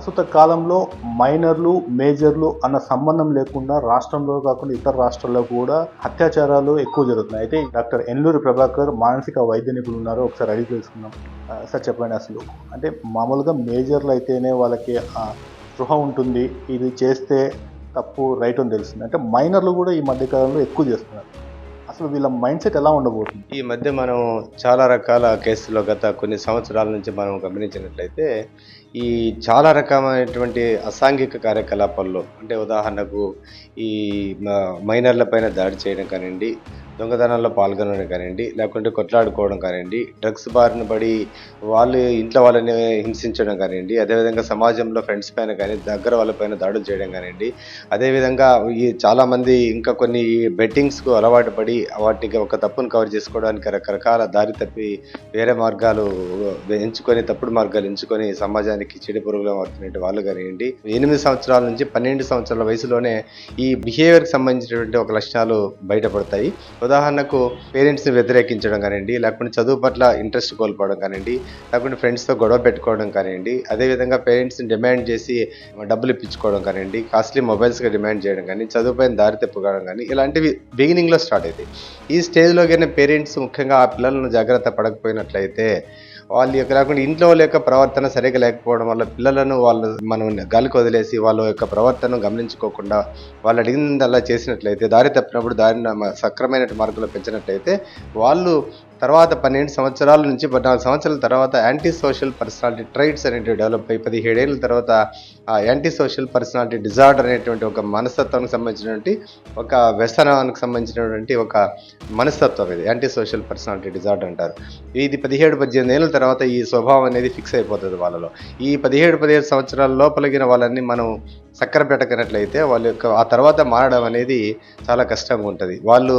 ప్రస్తుత కాలంలో మైనర్లు మేజర్లు అన్న సంబంధం లేకుండా రాష్ట్రంలో కాకుండా ఇతర రాష్ట్రాల్లో కూడా అత్యాచారాలు ఎక్కువ జరుగుతున్నాయి. అయితే డాక్టర్ ఎన్లూరి ప్రభాకర్ మానసిక వైద్య నిపుణులు ఉన్నారు ఒకసారి అడిగి తెలుసుకుందాం. సార్ చెప్పండి అసలు. అంటే మామూలుగా మేజర్లు అయితేనే వాళ్ళకి స్పృహ ఉంటుంది. ఇది చేస్తే తప్పు రైట్ అని తెలుస్తుంది. అంటే మైనర్లు కూడా ఈ మధ్యకాలంలో ఎక్కువ చేస్తున్నారు. అసలు వీళ్ళ మైండ్ సెట్ ఎలా ఉండబోతుంది? ఈ మధ్య మనం చాలా రకాల కేసుల్లో గత కొన్ని సంవత్సరాల నుంచి మనం గమనించినట్లయితే ఈ చాలా రకమైనటువంటి అసాంఘిక కార్యకలాపాల్లో అంటే ఉదాహరణకు ఈ మ- మైనర్ల పైన దాడి చేయడం కానివ్వండి దొంగతనాల్లో పాల్గొనడం కానివ్వండి లేకుంటే కొట్లాడుకోవడం కానివ్వండి డ్రగ్స్ బారిన పడి వాళ్ళు ఇంట్లో వాళ్ళని హింసించడం కానివ్వండి అదేవిధంగా సమాజంలో ఫ్రెండ్స్ పైన కానీ దగ్గర వాళ్ళ పైన దాడులు చేయడం కానివ్వండి అదేవిధంగా ఈ చాలామంది ఇంకా కొన్ని బెట్టింగ్స్కు అలవాటు పడి వాటికి ఒక తప్పును కవర్ చేసుకోవడానికి రకరకాల దారి తప్పి వేరే మార్గాలు ఎంచుకొని తప్పుడు మార్గాలు ఎంచుకొని సమాజానికి చెడు పురుగులు అవుతున్నట్టు వాళ్ళు కానివ్వండి ఎనిమిది సంవత్సరాల నుంచి పన్నెండు సంవత్సరాల వయసులోనే ఈ బిహేవియర్కి సంబంధించినటువంటి ఒక లక్షణాలు బయటపడతాయి. ఉదాహరణకు పేరెంట్స్ని వ్యతిరేకించడం కానివ్వండి లేకుంటే చదువు పట్ల ఇంట్రెస్ట్ కోల్పోవడం కానివ్వండి లేకుంటే ఫ్రెండ్స్తో గొడవ పెట్టుకోవడం కానివ్వండి అదేవిధంగా పేరెంట్స్ని డిమాండ్ చేసి డబ్బులు ఇప్పించుకోవడం కానివ్వండి కాస్ట్లీ మొబైల్స్గా డిమాండ్ చేయడం కానీ చదువుపైన దారి తెప్పుకోవడం కానీ ఇలాంటివి బిగినింగ్లో స్టార్ట్ అవుతాయి. ఈ స్టేజ్లోగానే పేరెంట్స్ ముఖ్యంగా ఆ పిల్లలను జాగ్రత్త పడకపోయినట్లయితే వాళ్ళ యొక్క లేకుండా ఇంట్లో వాళ్ళ యొక్క ప్రవర్తన సరిగా లేకపోవడం వల్ల పిల్లలను వాళ్ళు మనం గాలికి వదిలేసి వాళ్ళ యొక్క ప్రవర్తన గమనించుకోకుండా వాళ్ళు అడిగిందల్లా చేసినట్లయితే దారి తప్పినప్పుడు దారిని సక్రమైన మార్గంలో పెంచినట్లయితే వాళ్ళు తర్వాత పన్నెండు సంవత్సరాల నుంచి పద్నాలుగు సంవత్సరాల తర్వాత యాంటీ సోషల్ పర్సనాలిటీ ట్రైట్స్ అనేటివి డెవలప్ అయ్యి పదిహేడేళ్ళ తర్వాత ఆ యాంటీ సోషల్ పర్సనాలిటీ డిజార్డర్ అనేటువంటి ఒక మనస్తత్వానికి సంబంధించినటువంటి ఒక వ్యసనానికి సంబంధించినటువంటి ఒక మనస్తత్వం ఇది. యాంటీ సోషల్ పర్సనాలిటీ డిజార్డర్ అంటారు. ఇది పదిహేడు పద్దెనిమిది ఏళ్ళ తర్వాత ఈ స్వభావం అనేది ఫిక్స్ అయిపోతుంది వాళ్ళలో. ఈ పదిహేడు పదిహేడు సంవత్సరాల లోపలిగిన వాళ్ళని మనం చక్కెర పెట్టకనట్లయితే వాళ్ళ యొక్క ఆ తర్వాత మారడం అనేది చాలా కష్టంగా ఉంటుంది. వాళ్ళు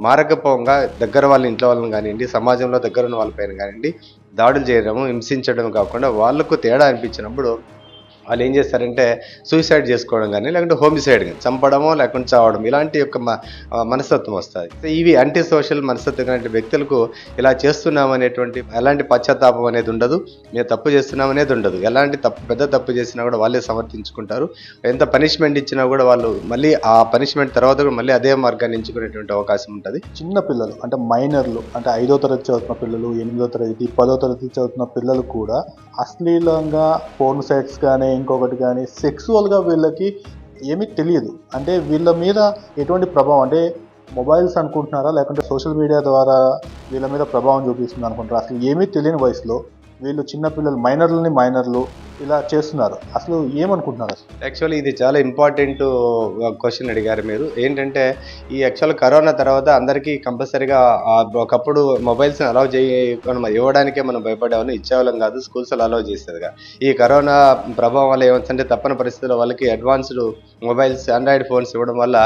మారకపోగా దగ్గర వాళ్ళ ఇంట్లో వాళ్ళని కానివ్వండి సమాజంలో దగ్గర ఉన్న వాళ్ళపైన కానివ్వండి దాడులు చేయడము హింసించడం కాకుండా వాళ్ళకు తేడా అనిపించినప్పుడు వాళ్ళు ఏం చేస్తారంటే సూసైడ్ చేసుకోవడం కానీ లేకుంటే హోమిసైడ్ కానీ చంపడమో లేకుంటే చావడం ఇలాంటి యొక్క మ- మనస్తత్వం వస్తుంది. ఇవి యాంటీ సోషల్ మనస్తత్వం లాంటి వ్యక్తులకు ఇలా చేస్తున్నామనేటువంటి ఎలాంటి పశ్చాత్తాపం అనేది ఉండదు. మేము తప్పు చేస్తున్నామనేది ఉండదు. ఎలాంటి తప్పు పెద్ద తప్పు చేసినా కూడా వాళ్ళే సమర్థించుకుంటారు. ఎంత పనిష్మెంట్ ఇచ్చినా కూడా వాళ్ళు మళ్ళీ ఆ పనిష్మెంట్ తర్వాత కూడా మళ్ళీ అదే మార్గాన్ని ఎంచుకునేటువంటి అవకాశం ఉంటుంది. చిన్న పిల్లలు అంటే మైనర్లు అంటే ఐదో తరగతి చదువుతున్న పిల్లలు ఎనిమిదో తరగతి పదో తరగతి చదువుతున్న పిల్లలు కూడా అశ్లీలంగా ఫోన్ సైట్స్ కానీ ఇంకొకటి కానీ సెక్సువల్గా వీళ్ళకి ఏమీ తెలియదు. అంటే వీళ్ళ మీద ఎటువంటి ప్రభావం అంటే మొబైల్స్ అనుకుంటున్నారా లేకుంటే సోషల్ మీడియా ద్వారా వీళ్ళ మీద ప్రభావం చూపిస్తుంది అనుకుంటారా అసలు ఏమీ తెలియని వయసులో వీళ్ళు చిన్నపిల్లలు మైనర్లని మైనర్లు ఇలా చేస్తున్నారు. అసలు ఏమనుకుంటున్నారు? యాక్చువల్లీ ఇది చాలా ఇంపార్టెంట్ క్వశ్చన్ అడిగారు మీరు. ఏంటంటే ఈ యాక్చువల్ కరోనా తర్వాత అందరికీ కంపల్సరీగా ఒకప్పుడు మొబైల్స్ అలౌ చేయ ఇవ్వడానికే మనం భయపడేవాళ్ళం ఇచ్చేవాళ్ళం కాదు స్కూల్స్ అలౌ చేసేదిగా. ఈ కరోనా ప్రభావం వల్ల ఏమవుతుందంటే తప్పని పరిస్థితుల్లో వాళ్ళకి అడ్వాన్స్డ్ మొబైల్స్ ఆండ్రాయిడ్ ఫోన్స్ ఇవ్వడం వల్ల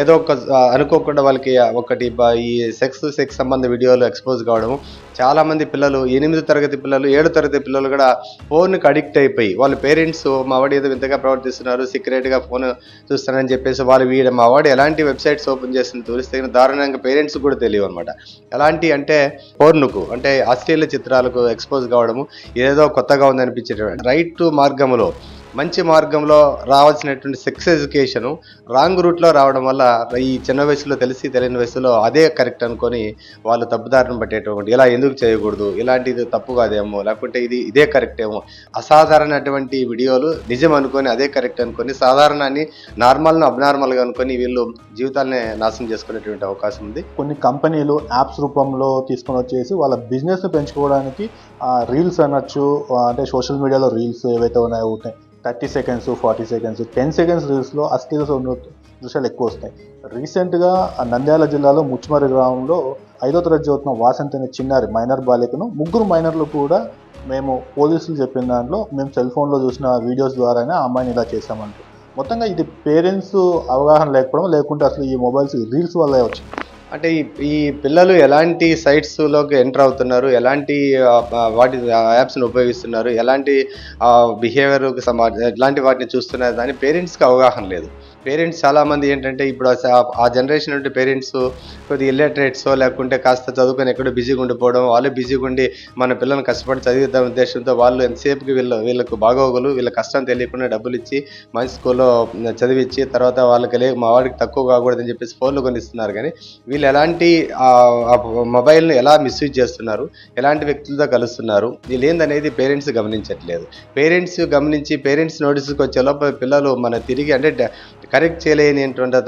ఏదో ఒక అనుకోకుండా వాళ్ళకి ఒకటి ఈ సెక్స్ సెక్స్ సంబంధ వీడియోలు ఎక్స్పోజ్ కావడం చాలా మంది పిల్లలు ఎనిమిది తరగతి పిల్లలు ఏడు తరగతి పిల్లలు కూడా ఫోన్కి అడిక్ట్ అయిపోయి వాళ్ళ పేరెంట్స్ మా వాడు ఏదో వింతగా ప్రవర్తిస్తున్నారు సీక్రెట్గా ఫోన్ చూస్తానని చెప్పేసి వాళ్ళు వీడు మా వాడు ఎలాంటి వెబ్సైట్స్ ఓపెన్ చేస్తున్న తెలిస్తే దారుణంగా పేరెంట్స్ కూడా తెలియవు అనమాట ఎలాంటి అంటే ఫోర్నుకు అంటే అశ్లీల చిత్రాలకు ఎక్స్పోజ్ కావడము ఏదో కొత్తగా ఉందనిపించేటువంటి రైట్ మార్గంలో మంచి మార్గంలో రావాల్సినటువంటి సెక్స్ ఎడ్యుకేషన్ రాంగ్ రూట్లో రావడం వల్ల ఈ చిన్న వయసులో తెలిసి తెలియని వయసులో అదే కరెక్ట్ అనుకొని వాళ్ళు తప్పుదారిని పట్టేటువంటి ఇలా ఎందుకు చేయకూడదు? ఇలాంటిది తప్పు కాదేమో? లేకుంటే ఇది ఇదే కరెక్ట్ ఏమో? అసాధారణటువంటి వీడియోలు నిజం అనుకొని అదే కరెక్ట్ అనుకొని సాధారణాన్ని నార్మల్ను అబ్నార్మల్గా అనుకొని వీళ్ళు జీవితాలని నాశనం చేసుకునేటువంటి అవకాశం ఉంది. కొన్ని కంపెనీలు యాప్స్ రూపంలో తీసుకొని వచ్చేసి వాళ్ళ బిజినెస్ పెంచుకోవడానికి రీల్స్ అనొచ్చు అంటే సోషల్ మీడియాలో రీల్స్ ఏవైతే ఉన్నాయో ఉంటాయి thirty seconds forty seconds ten seconds రీల్స్లో అశ్లీల ఉన్న దృశ్యాలు ఎక్కువ వస్తాయి. రీసెంట్గా నంద్యాల జిల్లాలో ముచ్చుమరి గ్రామంలో ఐదో తరగతి చదువుతున్న వాసంత్ అనే చిన్నారి మైనర్ బాలికను ముగ్గురు మైనర్లు కూడా మేము పోలీసులు చెప్పిన దాంట్లో మేము సెల్ ఫోన్లో చూసిన వీడియోస్ ద్వారానే ఆ అమ్మాయిని ఇలా చేశామంటూ. మొత్తంగా ఇది పేరెంట్స్ అవగాహన లేకపోవడం లేకుంటే అసలు ఈ మొబైల్స్ రీల్స్ వల్లే వచ్చింది అంటే ఈ ఈ పిల్లలు ఎలాంటి సైట్స్లోకి ఎంటర్ అవుతున్నారు? ఎలాంటి వాటి యాప్స్ని ఉపయోగిస్తున్నారు? ఎలాంటి బిహేవియర్కి సమా ఎలాంటి వాటిని చూస్తున్నారు? దాని పేరెంట్స్కి అవగాహన లేదు. పేరెంట్స్ చాలామంది ఏంటంటే ఇప్పుడు ఆ- జనరేషన్ ఉంటే పేరెంట్స్ కొద్దిగా ఇల్లిటరేట్స్ లేకుంటే కాస్త చదువుకొని ఎక్కడో బిజీగా ఉండిపోవడం వాళ్ళు బిజీగా ఉండి మన పిల్లల్ని కష్టపడి చదివిద్దాం ఉద్దేశంతో వాళ్ళు ఎంతసేపుకి వీళ్ళు వీళ్ళకు బాగోగులు వీళ్ళ కష్టం తెలియకుండా డబ్బులు ఇచ్చి మంచి స్కూల్లో చదివించి తర్వాత వాళ్ళకి లే మా వాడికి తక్కువ కాకూడదని చెప్పేసి ఫోన్లు కొనిస్తున్నారు. కానీ వీళ్ళు ఎలాంటి ఆ- మొబైల్ని ఎలా మిస్యూజ్ చేస్తున్నారు? ఎలాంటి వ్యక్తులతో కలుస్తున్నారు? వీళ్ళు ఏందనేది పేరెంట్స్ గమనించట్లేదు. పేరెంట్స్ గమనించి పేరెంట్స్ నోటీస్కి వచ్చే లోపల పిల్లలు మన తిరిగి అంటే కరెక్ట్ చేయలేనిటువంటి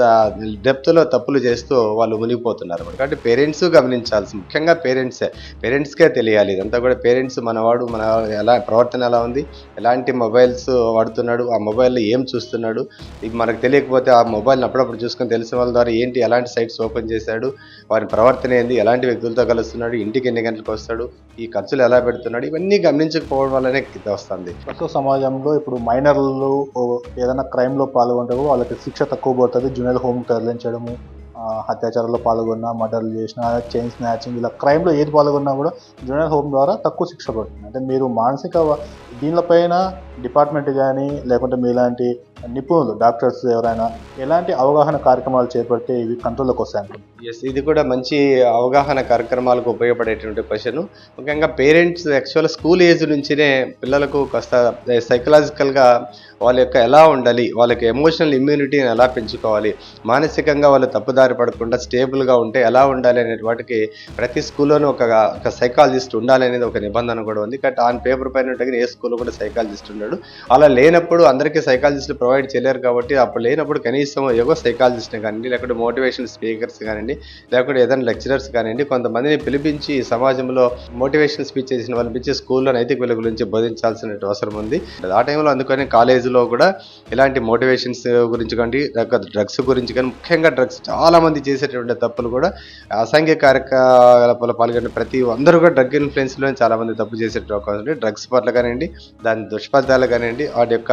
డెప్త్లో తప్పులు చేస్తూ వాళ్ళు మునిగిపోతున్నారు కాబట్టి పేరెంట్స్ గమనించాల్సి ముఖ్యంగా పేరెంట్సే పేరెంట్స్కే తెలియాలి. ఇదంతా కూడా పేరెంట్స్ మనవాడు మన ఎలా ప్రవర్తన ఎలా ఉంది ఎలాంటి మొబైల్స్ వాడుతున్నాడు ఆ మొబైల్లో ఏం చూస్తున్నాడు ఇది మనకు తెలియకపోతే ఆ మొబైల్ని అప్పుడప్పుడు చూసుకొని తెలిసిన వాళ్ళ ద్వారా ఏంటి ఎలాంటి సైట్స్ ఓపెన్ చేశాడు వారి ప్రవర్తన ఏంది ఎలాంటి వ్యక్తులతో కలుస్తున్నాడు ఇంటికి ఎన్ని గంటలకు వస్తాడు ఈ ఖర్చులు ఎలా పెడుతున్నాడు ఇవన్నీ గమనించకపోవడం వల్లనే ఇది వస్తుంది ప్రస్తుత సమాజంలో ఇప్పుడు మైనర్లు ఏదైనా క్రైమ్లో పాల్గొంటే వాళ్ళకి శిక్ష తక్కువ పడుతుంది. జూనియర్ హోమ్ తరలించడము అత్యాచారాల్లో అత్యాచారంలో మర్డర్లు చేసిన చైన్ స్నాచింగ్ ఇలా క్రైమ్లో ఏది పాల్గొన్నా కూడా జూనియర్ హోమ్ ద్వారా తక్కువ శిక్ష పడుతుంది. అంటే మీరు మానసిక దీనిపైన డిపార్ట్మెంట్ కానీ లేకుంటే మీలాంటి నిపుణులు డాక్టర్స్ ఎవరైనా ఎలాంటి అవగాహన కార్యక్రమాలు చేపడితే ఇవి కంట్రోల్లోకి వస్తాయి ఎస్ ఇది కూడా మంచి అవగాహన కార్యక్రమాలకు ఉపయోగపడేటువంటి క్వశ్చన్ ముఖ్యంగా పేరెంట్స్ యాక్చువల్ స్కూల్ ఏజ్ నుంచినే పిల్లలకు కాస్త సైకలాజికల్గా వాళ్ళ యొక్క ఎలా ఉండాలి వాళ్ళకి ఎమోషనల్ ఇమ్యూనిటీని ఎలా పెంచుకోవాలి మానసికంగా వాళ్ళు తప్పుదారి పడకుండా స్టేబుల్గా ఉంటే ఎలా ఉండాలి అనే వాటికి ప్రతి స్కూల్లోనూ ఒక ఒక సైకాలజిస్ట్ ఉండాలి అనేది ఒక నిబంధన కూడా ఉంది. కాబట్టి ఆన్ పేపర్ పైన ఉంటుంది ఏ స్కూల్లో కూడా సైకాలజిస్ట్ ఉన్నాడు అలా లేనప్పుడు అందరికీ సైకాలజిస్టులు ప్రొవైడ్ చేయలేరు కాబట్టి అప్పుడు లేనప్పుడు కనీసం ఏవో సైకాలజిస్ట్ని కానివ్వండి లేకుంటే మోటివేషన్ స్పీకర్స్ కానివ్వండి లేకుంటే ఏదైనా లెక్చరర్స్ కానివ్వండి కొంతమందిని పిలిపించి సమాజంలో మోటివేషన్ స్పీచ్ చేసిన వాళ్ళని పిలిచి స్కూల్లో నైతిక విలువ గురించి బోధించాల్సిన అవసరం ఉంది. ఆ టైంలో అందుకని కాలేజీలో కూడా ఇలాంటి మోటివేషన్స్ గురించి కానీ డ్రగ్స్ గురించి కానీ ముఖ్యంగా డ్రగ్స్ చాలామంది చేసేటువంటి తప్పులు కూడా అసాంఘిక కార్యకలాపాలు పాల్గొనే ప్రతి అందరూ కూడా డ్రగ్ ఇన్ఫ్లుయెన్స్లో చాలామంది తప్పు చేసే అవకాశం ఉంది. డ్రగ్స్ పట్ల కానివ్వండి దాని దుష్ఫలితాలు కానివ్వండి వాటి యొక్క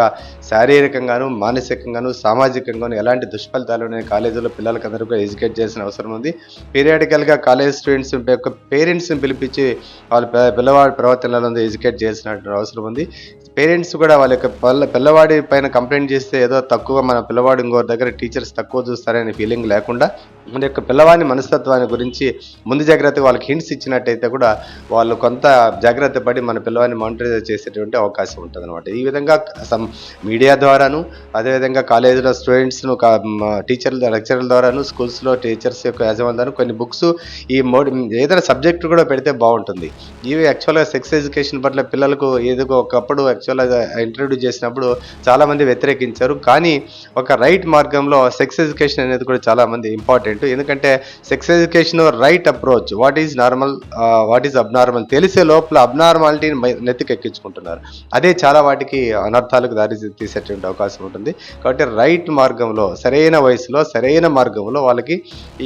శారీరకంగాను మానసికంగాను సామాజికంగాను ఎలాంటి దుష్ఫలితాలు ఉన్నాయి కాలేజీలో పిల్లలకి అందరూ కూడా ఎడ్యుకేట్ చేసిన అవసరం ఉంది. పీరియాడికల్గా కాలేజ్ స్టూడెంట్స్ యొక్క పేరెంట్స్ని పిలిపించి వాళ్ళ పిల్లవాడి ప్రవర్తనలో ఎడ్యుకేట్ చేసిన అవసరం ఉంది. పేరెంట్స్ కూడా వాళ్ళ యొక్క పిల్ల పిల్లవాడి పైన కంప్లైంట్ చేస్తే ఏదో తక్కువ మన పిల్లవాడు ఇంకో దగ్గర టీచర్స్ తక్కువ చూస్తారనే ఫీలింగ్ లేకుండా మన యొక్క పిల్లవాడి మనస్తత్వాన్ని గురించి ముందు జాగ్రత్తగా వాళ్ళకి హింట్స్ ఇచ్చినట్టయితే కూడా వాళ్ళు కొంత జాగ్రత్త పడి మన పిల్లవాడిని మానిటరైజ్ చేసేటువంటి అవకాశం ఉంటుంది అనమాట ఈ విధంగా సమ్ మీడియా ద్వారాను అదేవిధంగా కాలేజీలో స్టూడెంట్స్ను టీచర్ల లెక్చర్ల ద్వారాను స్కూల్స్లో టీచర్స్ యొక్క యాజమాన్యం ద్వారా కొన్ని బుక్స్ ఈ మోడ్ ఏదైనా సబ్జెక్ట్ కూడా పెడితే బాగుంటుంది. ఇవి యాక్చువల్గా సెక్స్ ఎడ్యుకేషన్ పట్ల పిల్లలకు ఏదో ఒకప్పుడు యాక్చువల్గా ఇంట్రడ్యూస్ చేసినప్పుడు చాలామంది వ్యతిరేకించారు. కానీ ఒక రైట్ మార్గంలో సెక్స్ ఎడ్యుకేషన్ అనేది కూడా చాలా మంది ఇంపార్టెంట్ ఎందుకంటే sex education right approach what is normal what is abnormal తెలిసే లోపల అబ్నార్మాలిటీని నెత్తికెక్కించుకుంటున్నారు అదే చాలా వాటికి అనర్థాలకు దారి తీసేటువంటి అవకాశం ఉంటుంది. కాబట్టి రైట్ మార్గంలో సరైన వయసులో సరైన మార్గంలో వాళ్ళకి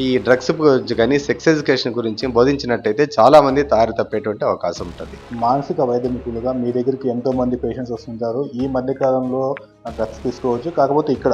ఈ డ్రగ్స్ గురించి కానీ సెక్స్ ఎడ్యుకేషన్ గురించి బోధించినట్టయితే చాలా మంది దారి తప్పేటువంటి అవకాశం ఉంటుంది. మానసిక వైద్య నిపుణులుగా మీ దగ్గరికి ఎంతో మంది పేషెంట్స్ వస్తుంటారు. ఈ మధ్యకాలంలో డ్రగ్స్ తీసుకోవచ్చు. కాకపోతే ఇక్కడ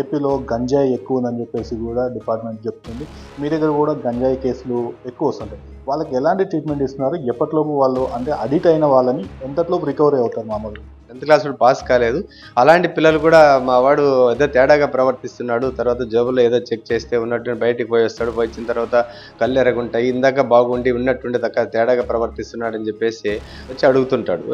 ఏపీలో గంజాయి ఎక్కువ ఉందని చెప్పేసి కూడా డిపార్ట్మెంట్ చెప్తుంది. మీ దగ్గర కూడా గంజాయి కేసులు ఎక్కువ వస్తుంటాయి. వాళ్ళకి ఎలాంటి ట్రీట్మెంట్ ఇస్తున్నారు? ఎప్పటిలోపు వాళ్ళు అంటే అడిక్ట్ అయిన వాళ్ళని ఎంతట్లోపు రికవరీ అవుతారు మామూలుగా? టెన్త్ క్లాస్ కూడా పాస్ కాలేదు. అలాంటి పిల్లలు కూడా మా వాడు ఏదో తేడాగా ప్రవర్తిస్తున్నాడు. తర్వాత జబులో ఏదో చెక్ చేస్తే ఉన్నట్టు బయటికి పోయి వస్తాడు. వచ్చిన తర్వాత కళ్ళు ఎరగుంటాయి ఇందాక బాగుండి ఉన్నట్టుండి తక్క తేడాగా ప్రవర్తిస్తున్నాడు అని చెప్పేసి వచ్చి అడుగుతుంటాడు.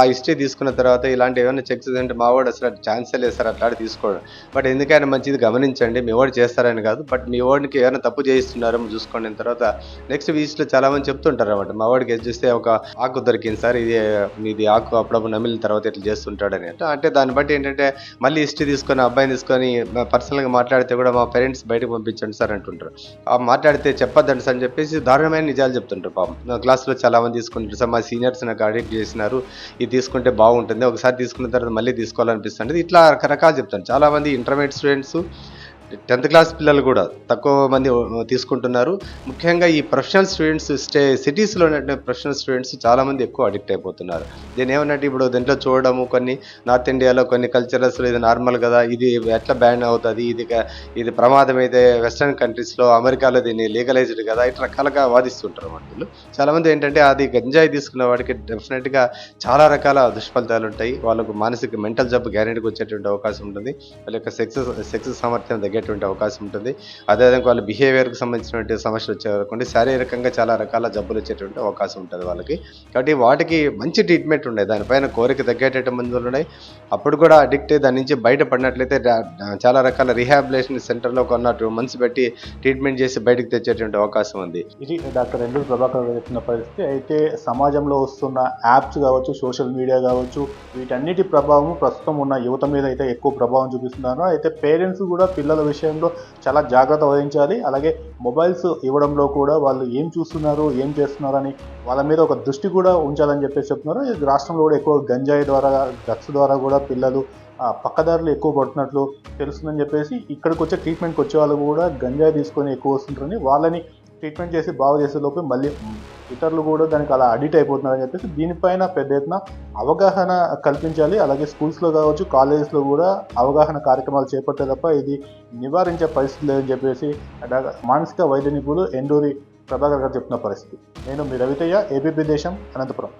ఆ హిస్టరీ తీసుకున్న తర్వాత ఇలాంటి ఏమైనా చెక్ అంటే మా వాడు అసలు ఛాన్సే లేదు సార్ అట్లా తీసుకోవడం బట్ ఎందుకైనా మంచిది గమనించండి. మీ వాడు చేస్తారని కాదు. బట్ మీ వాడికి ఏమైనా తప్పు చేయిస్తున్నారో చూసుకోండి. తర్వాత నెక్స్ట్ వీక్స్లో చాలా మంది చెప్తుంటారు అనమాట మా వాడికి చూస్తే ఒక ఆకు దొరికింది సార్ ఇది ఇది ఆకు అప్పుడప్పుడు నమిలిన తర్వాత ఇట్లా చేస్తుంటాడని. అంటే అంటే దాన్ని బట్టి ఏంటంటే మళ్ళీ హిస్టరీ తీసుకొని అబ్బాయిని తీసుకొని పర్సనల్గా మాట్లాడితే కూడా మా పేరెంట్స్ బయటకు పంపించండి సార్ అంటుంటారు. ఆ మాట్లాడితే చెప్పొద్దండి సార్ అని చెప్పేసి దారుణమైన నిజాలు చెప్తుంటారు పాపం. క్లాస్లో చాలా మంది తీసుకుంటారు సార్ మా సీనియర్స్ నాకు అడిక్ట్ చేసినారు ఇది తీసుకుంటే బాగుంటుంది ఒకసారి తీసుకున్న తర్వాత మళ్ళీ తీసుకోవాలనిపిస్తుంది ఇట్లా రకరకాలు చెప్తాను చాలామంది ఇంటర్మీడియట్ స్టూడెంట్స్ టెన్త్ క్లాస్ పిల్లలు కూడా తక్కువ మంది తీసుకుంటున్నారు. ముఖ్యంగా ఈ ప్రొఫెషనల్ స్టూడెంట్స్ స్టే సిటీస్లో ఉన్నటువంటి ప్రొఫెషనల్ స్టూడెంట్స్ చాలామంది ఎక్కువ అడిక్ట్ అయిపోతున్నారు. దీని ఏమన్నట్టు ఇప్పుడు దీంట్లో చూడడము కొన్ని నార్త్ ఇండియాలో కొన్ని కల్చరల్స్లో ఇది నార్మల్ కదా ఇది ఎట్లా బ్యాన్ అవుతుంది ఇది ఇది ప్రమాదం అయితే వెస్ట్రన్ కంట్రీస్లో అమెరికాలో దీన్ని లీగలైజ్డ్ కదా ఇట్లా రకాలుగా వాదిస్తుంటారు వాళ్ళు. చాలామంది ఏంటంటే అది గంజాయి తీసుకున్న వాడికి డెఫినెట్గా చాలా రకాల దుష్ఫలితాలు ఉంటాయి వాళ్ళకు మానసిక మెంటల్ జబ్బు గ్యారెంటీకి వచ్చేటువంటి అవకాశం ఉంటుంది. వాళ్ళ యొక్క సెక్స్ సెక్స్ సామర్థ్యం దగ్గర జరిగేటువంటి అవకాశం ఉంటుంది. అదేవిధంగా వాళ్ళ బిహేవియర్కి సంబంధించినటువంటి సమస్యలు వచ్చేవరకుండి శారీరకంగా చాలా రకాల జబ్బులు వచ్చేటువంటి అవకాశం ఉంటుంది వాళ్ళకి. కాబట్టి వాటికి మంచి ట్రీట్మెంట్ ఉండే దానిపైన కోరిక తగ్గేటట్టు మందులు ఉన్నాయి. అప్పుడు కూడా అడిక్ట్ అయ్యి దాని నుంచి బయటపడినట్లయితే చాలా రకాల రీహాబిలేషన్ సెంటర్లో కొన్న టూ మంత్స్ పెట్టి ట్రీట్మెంట్ చేసి బయటకు తెచ్చేటువంటి అవకాశం ఉంది. ఇది డాక్టర్ రెండు ప్రభాకర్ గారు చెప్పిన పరిస్థితి. అయితే సమాజంలో వస్తున్న యాప్స్ కావచ్చు సోషల్ మీడియా కావచ్చు వీటన్నిటి ప్రభావం ప్రస్తుతం ఉన్న యువత మీద అయితే ఎక్కువ ప్రభావం చూపిస్తున్నారు. అయితే పేరెంట్స్ కూడా పిల్లల విషయంలో చాలా జాగ్రత్త వహించాలి. అలాగే మొబైల్స్ ఇవ్వడంలో కూడా వాళ్ళు ఏం చూస్తున్నారు ఏం చేస్తున్నారు అని వాళ్ళ మీద ఒక దృష్టి కూడా ఉంచాలని చెప్పేసి చెప్తున్నారు. రాష్ట్రంలో కూడా ఎక్కువ గంజాయి ద్వారా డ్రగ్స్ ద్వారా కూడా పిల్లలు పక్కదారులు ఎక్కువ పడుతున్నట్లు తెలుస్తుందని చెప్పేసి ఇక్కడికి వచ్చే ట్రీట్మెంట్కి వచ్చే వాళ్ళు కూడా గంజాయి తీసుకొని ఎక్కువ వస్తుంటారని వాళ్ళని ట్రీట్మెంట్ చేసి బాగు చేసే లోపే మళ్ళీ ఇతరులు కూడా దానికి అలా అడిక్ట్ అయిపోతున్నారని చెప్పేసి దీనిపైన పెద్ద ఎత్తున అవగాహన కల్పించాలి. అలాగే స్కూల్స్లో కావచ్చు కాలేజెస్లో కూడా అవగాహన కార్యక్రమాలు చేపట్టే తప్ప ఇది నివారించే పరిస్థితి లేదని చెప్పేసి మానసిక వైద్య నిపుణులు ఎండూరి ప్రభాకర్ గారు చెప్తున్న పరిస్థితి. నేను మీ రవితయ్య ఏబీపీ దేశం అనంతపురం.